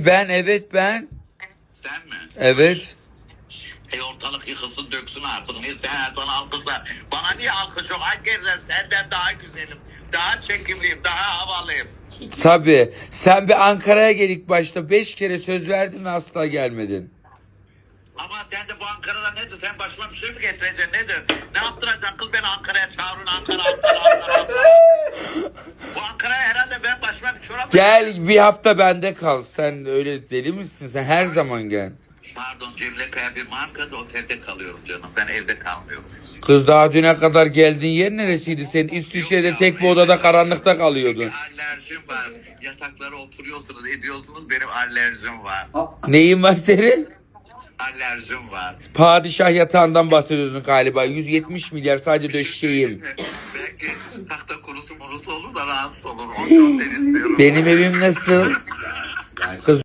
Ben evet ben. Sen mi? Evet. E ortalık yıkılsın döksün artık. Neyse her sana alkışlar. Bana niye alkış yok? Gerizler senden daha güzelim. Daha çekimliyim. Daha havalıyım. Tabii. Sen bir Ankara'ya gel ilk başta. Beş kere söz verdin ve asla gelmedin. Ama sen de bu Ankara'da nedir? Sen başıma bir şey mi getireceksin? Nedir? Ne yaptıracaksın? Kız beni Ankara'ya çağırın. Ankara, Ankara, Ankara. Ankara. bu Ankara'ya herhalde ben başıma bir çorap... Gel bir hafta bende kal. Sen öyle deli misin? Sen her zaman gel. Pardon Cemile Kaya bir markada otelde kalıyorum canım. Ben evde kalmıyorum. Kız daha düne kadar geldiğin yer neresiydi? Sen İsviçre'de tek bir odada karanlıkta kalıyordun. Alerjim var. Yataklara oturuyorsunuz, ediyorsunuz. Benim alerjim var. Neyin var senin? Alerjim var. Padişah yatağından bahsediyorsun galiba. 170 milyar sadece döşeğim. Belki tahta kurusu murusu olur da rahatsız olur. Onu istiyorum. Benim evim nasıl? Kız